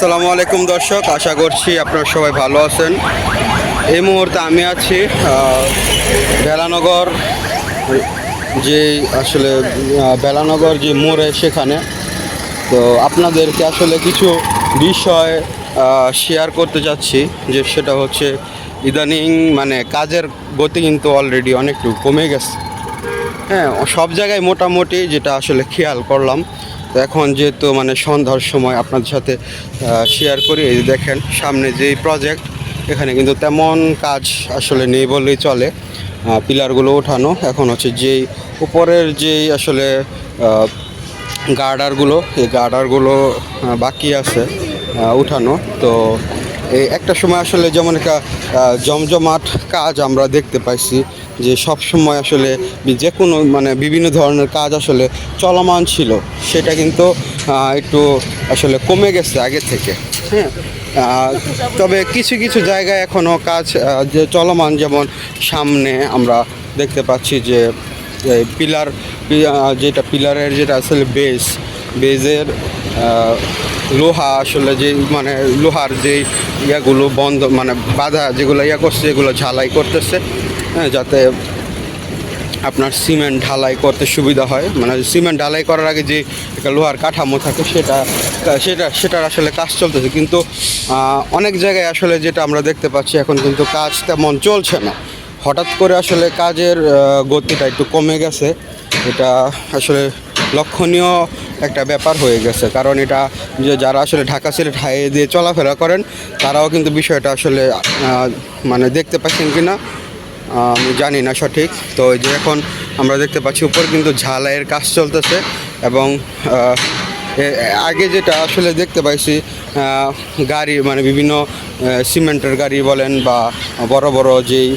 আসসালামু আলাইকুম দর্শক, আশা করছি আপনারা সবাই ভালো আছেন। এই মুহূর্তে আমি আছি বেলানগর, যে আসলে বেলানগর যে মোড়ে সেখানে। তো আপনাদেরকে আসলে কিছু বিষয় শেয়ার করতে যাচ্ছি, যে সেটা হচ্ছে ইদানিং মানে কাজের গতি কিন্তু অলরেডি অনেকটু কমে গেছে। হ্যাঁ সব জায়গায় মোটামুটি যেটা আসলে খেয়াল করলাম তো এখন যেহেতু মানে সন্ধ্যার সময় আপনাদের সাথে শেয়ার করি, এই দেখেন সামনে যে প্রজেক্ট এখানে কিন্তু তেমন কাজ আসলে নেই বললেই চলে। পিলারগুলো ওঠানো, এখন হচ্ছে যেই উপরের যেই আসলে গার্ডারগুলো এই গার্ডারগুলো বাকি আছে উঠানো। তো একটা সময় আসলে যেমন একটা জমজমাট কাজ আমরা দেখতে পাইছি যে সব সময় আসলে যে কোনো মানে বিভিন্ন ধরনের কাজ আসলে চলমান ছিল। সেটা কিন্তু একটু আসলে কমে গেছে আগে থেকে। হ্যাঁ তবে কিছু কিছু জায়গায় এখনও কাজ যে চলমান যেমন সামনে আমরা দেখতে পাচ্ছি যে পিলার যেটা পিলারের যেটা আসলে বেস বেজের লোহা আসলে যে মানে লোহার যে ইয়াগুলো বন্ধ মানে বাধা যেগুলো ইয়া করছে, যেগুলো ঝালাই করতেছে হ্যাঁ যাতে আপনার সিমেন্ট ঢালাই করতে সুবিধা হয়। মানে সিমেন্ট ঢালাই করার আগে যে একটা লোহার কাঠামো থাকে, সেটা সেটা, সেটার আসলে কাজ চলতেছে। কিন্তু অনেক জায়গায় আসলে যেটা আমরা দেখতে পাচ্ছি, এখন কিন্তু কাজ তেমন চলছে না। হঠাৎ করে আসলে কাজের গতিটা একটু কমে গেছে। এটা আসলে লক্ষণীয় একটা ব্যাপার হয়ে গেছে। কারণ এটা যে যারা আসলে ঢাকা সিলেট হাইওয়ে দিয়ে চলাফেরা করেন, তারাও কিন্তু বিষয়টা আসলে মানে দেখতে পাচ্ছেন কি না আমি জানি না সঠিক। তো যে এখন আমরা দেখতে পাচ্ছি উপর কিন্তু ঝালাইয়ের কাজ চলতেছে এবং আগে যেটা আসলে দেখতে পাইছি গাড়ি মানে বিভিন্ন সিমেন্টের গাড়ি বলেন বা বড় বড় যেই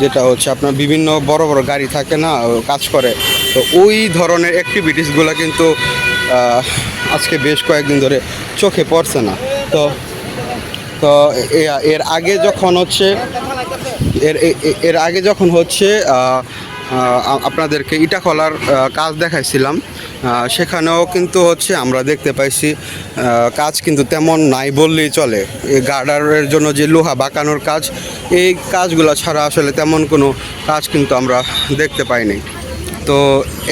যেটা হচ্ছে আপনার বিভিন্ন বড় বড় গাড়ি থাকে না, কাজ করে। তো ওই ধরনের অ্যাক্টিভিটিসগুলো কিন্তু আজকে বেশ কয়েকদিন ধরে চোখে পড়ছে না। তো তো এর আগে যখন হচ্ছে, এর এর আগে যখন হচ্ছে আপনাদেরকে ইটা কলার কাজ দেখাইছিলাম সেখানেও কিন্তু হচ্ছে আমরা দেখতে পাইছি কাজ কিন্তু তেমন নাই বললেই চলে। এই গার্ডারের জন্য যে লোহা বাঁকানোর কাজ, এই কাজগুলো ছাড়া আসলে তেমন কোনো কাজ কিন্তু আমরা দেখতে পাইনি। তো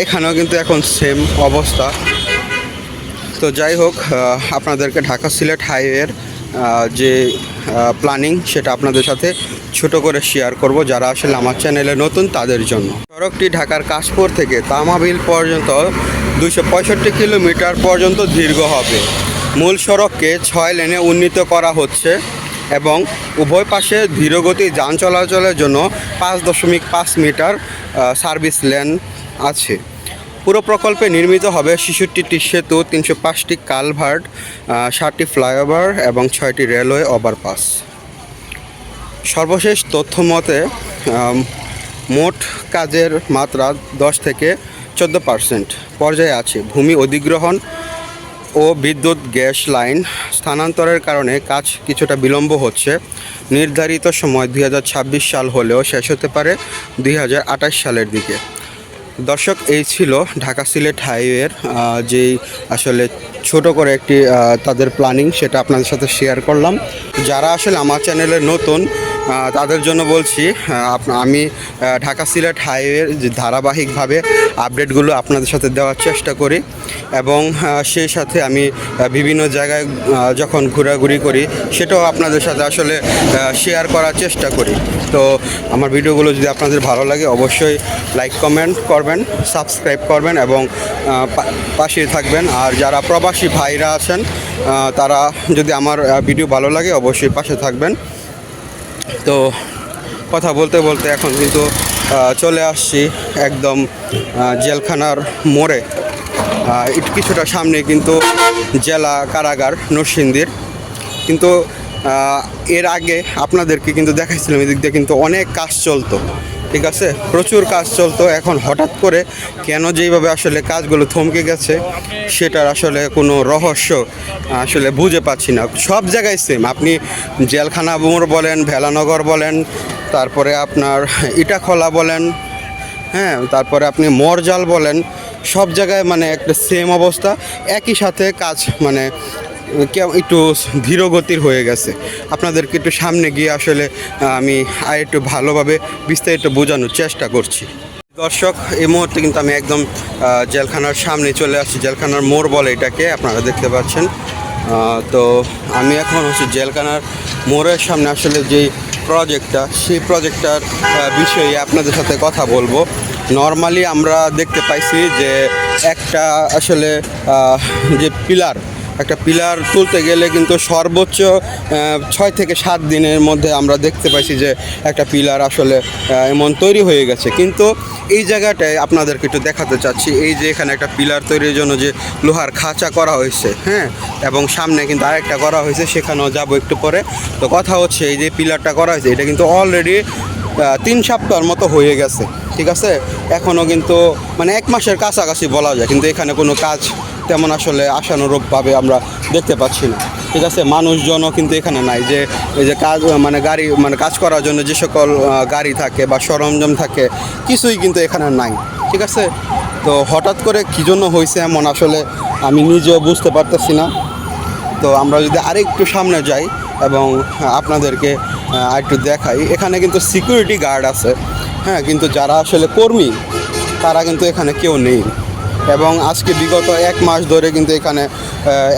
এখানেও কিন্তু এখন সেম অবস্থা। তো যাই হোক আপনাদেরকে ঢাকা সিলেট হাইওয়ের যে প্ল্যানিং সেটা আপনাদের সাথে ছোট করে শেয়ার করব যারা আসলে আমার চ্যানেলে নতুন তাদের জন্য। সড়কটি ঢাকার কাশপুর থেকে তামাবিল পর্যন্ত দুশো কিলোমিটার পর্যন্ত দীর্ঘ হবে। মূল সড়ককে ছয় লেনে উন্নীত করা হচ্ছে এবং উভয় পাশে ধীরগতি যান চলাচলের জন্য পাঁচ দশমিক পাঁচ মিটার সার্ভিস লেন আছে। পুরো প্রকল্পে নির্মিত হবে ছেষট্টিটি সেতু, তিনশো পাঁচটি কালভার্ট ষাটটি ফ্লাইওভার এবং ছয়টি রেলওয়ে ওভারপাস। সর্বশেষ তথ্য মতে মোট কাজের মাত্রা দশ থেকে চোদ্দ পার্সেন্ট পর্যায়ে আছে। ভূমি অধিগ্রহণ ও বিদ্যুৎ গ্যাস লাইন স্থানান্তরের কারণে কাজ কিছুটা বিলম্ব হচ্ছে। নির্ধারিত সময় দুই হাজার ছাব্বিশ সাল হলেও শেষ হতে পারে দুই হাজার আঠাশ সালের দিকে। দর্শক, এই ছিল ঢাকা সিলেট হাইওয়ের যেই আসলে ছোট করে একটি তাদের প্ল্যানিং সেটা আপনাদের সাথে শেয়ার করলাম। যারা আসলে আমার চ্যানেলে নতুন তাদের জন্য বলছি আমি ঢাকা সিলেট হাইওয়ের যে ধারাবাহিকভাবে আপডেটগুলো আপনাদের সাথে দেওয়ার চেষ্টা করি এবং সেই সাথে আমি বিভিন্ন জায়গায় যখন ঘোরাঘুরি করি, সেটাও আপনাদের সাথে আসলে শেয়ার করার চেষ্টা করি। তো আমার ভিডিওগুলো যদি আপনাদের ভালো লাগে, অবশ্যই লাইক কমেন্ট করবেন সাবস্ক্রাইব করবেন এবং পাশে থাকবেন। আর যারা প্রবাসী ভাইরা আছেন তারা যদি আমার ভিডিও ভালো লাগে, অবশ্যই পাশে থাকবেন। তো কথা বলতে বলতে এখন কিন্তু চলে আসছি একদম জেলখানার মোড়ে। কিছুটা সামনে কিন্তু জেলা কারাগার নরসিংদীর। কিন্তু এর আগে আপনাদেরকে কিন্তু দেখাইছিলাম, এদিক দিয়ে কিন্তু অনেক কাজ চলতো। ঠিক আছে? প্রচুর কাজ চলতো। এখন হঠাৎ করে কেন যেইভাবে আসলে কাজগুলো থমকে গেছে, সেটার আসলে কোনো রহস্য আসলে বুঝে পাচ্ছি না। সব জায়গায় সেম আপনি জেলখানা মোড় বলেন, ভেলানগর বলেন, তারপরে আপনার ইটাখলা বলেন হ্যাঁ তারপরে আপনি মরজাল বলেন, সব জায়গায় মানে একটা সেম অবস্থা। একই সাথে কাজ মানে একটু ধীর গতির হয়ে গেছে। আপনাদেরকে একটু সামনে গিয়ে আসলে আমি আর একটু ভালোভাবে বিস্তারিত বোঝানোর চেষ্টা করছি। দর্শক, এই মুহূর্তে কিন্তু আমি একদম জেলখানার সামনে চলে আসছি। জেলখানার মোড় বলে এটাকে আপনারা দেখতে পাচ্ছেন। তো আমি এখন হচ্ছে জেলখানার মোড়ের সামনে আসলে যেই প্রজেক্টটা, সেই প্রজেক্টটার বিষয়ে আপনাদের সাথে কথা বলব। নর্মালি আমরা দেখতে পাইছি যে একটা আসলে যে পিলার একটা পিলার তুলতে গেলে কিন্তু সর্বোচ্চ ছয় থেকে সাত দিনের মধ্যে আমরা দেখতে পাইছি যে একটা পিলার আসলে এমন তৈরি হয়ে গেছে। কিন্তু এই জায়গাটায় আপনাদেরকে একটু দেখাতে চাচ্ছি, এই যে এখানে একটা পিলার তৈরির জন্য যে লোহার খাঁচা করা হয়েছে হ্যাঁ? এবং সামনে কিন্তু আরেকটা করা হয়েছে, সেখানেও যাব একটু পরে। তো কথা হচ্ছে, এই যে পিলারটা করা হয়েছে, এটা কিন্তু অলরেডি তিন সপ্তাহের মতো হয়ে গেছে, ঠিক আছে? এখনও কিন্তু মানে এক মাসের কাছাকাছি বলা যায়, কিন্তু এখানে কোনো কাজ তেমন আসলে আশানুরূপভাবে আমরা দেখতে পাচ্ছি না। ঠিক আছে মানুষজনও কিন্তু এখানে নাই যে এই যে কাজ মানে গাড়ি মানে কাজ করার জন্য যে সকল গাড়ি থাকে বা সরঞ্জাম থাকে কিছুই কিন্তু এখানে নাই। ঠিক আছে? তো হঠাৎ করে কী জন্য হয়েছে এমন আসলে আমি নিজেও বুঝতে পারতেছি না। তো আমরা যদি আরেকটু সামনে যাই এবং আপনাদেরকে আহ, একটু দেখাই এখানে কিন্তু সিকিউরিটি গার্ড আছে। হ্যাঁ কিন্তু যারা আসলে কর্মী তারা কিন্তু এখানে কেউ নেই। এবং আজকে বিগত এক মাস ধরে কিন্তু এখানে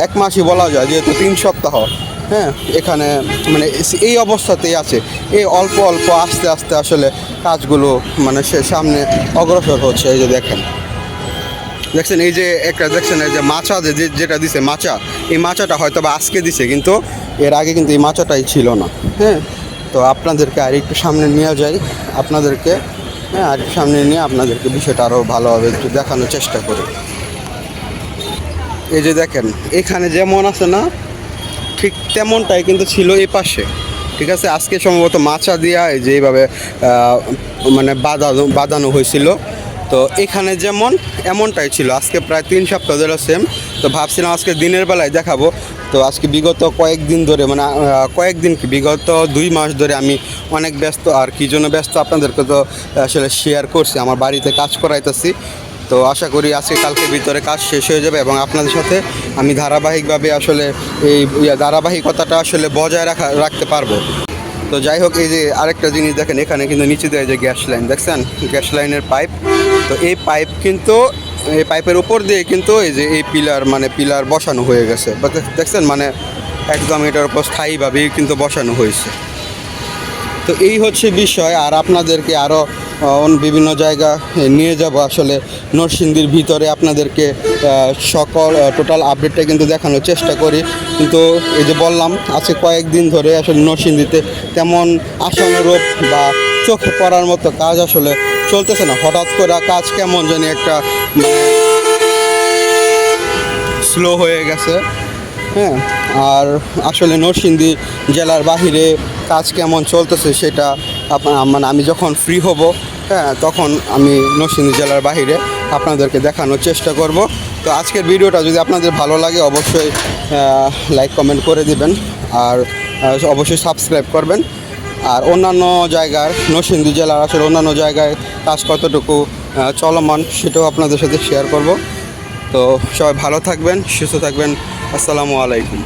এক মাসই বলা যায়, যেহেতু তিন সপ্তাহ হ্যাঁ এখানে মানে এই অবস্থাতেই আছে। এই অল্প অল্প আস্তে আস্তে আসলে কাজগুলো মানে সে সামনে অগ্রসর হচ্ছে, এই যে দেখেন। দেখছেন, এই যে একটা দেখছেন, এই যে মাচা যে যেটা দিছে, মাচা, এই মাচাটা হয়তো বা আজকে দিছে, কিন্তু এর আগে কিন্তু এই মাচাটাই ছিল না হ্যাঁ। তো আপনাদেরকে আর একটু সামনে নিয়ে যাই, আপনাদেরকে হ্যাঁ আর সামনে নিয়ে আপনাদেরকে বিষয়টা আরও ভালোভাবে একটু দেখানোর চেষ্টা করি। এই যে দেখেন, এখানে যেমন আছে না, ঠিক তেমনটাই কিন্তু ছিল এই পাশে। ঠিক আছে, আজকে সম্ভবত মাচা দিয়া এই যে এইভাবে মানে বাঁধানো বাঁধানো হয়েছিল। তো এখানে যেমন, এমনটাই ছিল। আজকে প্রায় তিন সপ্তাহ ধরে সেম তো ভাবছিলাম আজকে দিনের বেলায় দেখাবো। তো আজকে বিগত কয়েকদিন ধরে মানে কয়েকদিন কি বিগত দুই মাস ধরে আমি অনেক ব্যস্ত, আর কি জন্য ব্যস্ত আপনাদেরকে তো আসলে শেয়ার করছি, আমার বাড়িতে কাজ করাইতেছি। তো আশা করি আজকে কালকে ভিতরে কাজ শেষ হয়ে যাবে এবং আপনাদের সাথে আমি ধারাবাহিকভাবে আসলে এই ধারাবাহিকতাটা আসলে বজায় রাখা, রাখতে পারব। তো যাই হোক, এই যে আরেকটা জিনিস দেখেন, এখানে কিন্তু নিচে দেয় যে গ্যাস লাইন, দেখছেন? গ্যাস লাইনের পাইপ। তো এই পাইপ কিন্তু এই পাইপের উপর দিয়ে কিন্তু এই যে এই পিলার মানে পিলার বসানো হয়ে গেছে। দেখছেন মানে একদম এটার উপর স্থায়ীভাবেই কিন্তু বসানো হয়েছে। তো এই হচ্ছে বিষয়, আর আপনাদেরকে আরও বিভিন্ন জায়গা নিয়ে যাব আসলে। নরসিংদীর ভিতরে আপনাদেরকে সকল টোটাল আপডেটটা কিন্তু দেখানোর চেষ্টা করি। কিন্তু এই যে বললাম, আজকে কয়েকদিন ধরে আসলে নরসিংদীতে তেমন আশানুরূপ বা চোখে পড়ার মতো কাজ আসলে চলতেছে না। হঠাৎ করে কাজ কেমন জানি একটা স্লো হয়ে গেছে হ্যাঁ? আর আসলে নরসিংদী জেলার বাহিরে কাজ কেমন চলতেছে সেটা আপনার মানে আমি যখন ফ্রি হব হ্যাঁ তখন আমি নরসিংদী জেলার বাহিরে আপনাদেরকে দেখানোর চেষ্টা করব। তো আজকের ভিডিওটা যদি আপনাদের ভালো লাগে, অবশ্যই লাইক কমেন্ট করে দিবেন। আর অবশ্যই সাবস্ক্রাইব করবেন। আর অন্যান্য জায়গার নরসিংদী জেলার আসলে অন্যান্য জায়গায় কাজ কতটুকু চলমান সেটাও আপনাদের সাথে শেয়ার করব। তো সবাই ভালো থাকবেন, সুস্থ থাকবেন। আসসালামু আলাইকুম।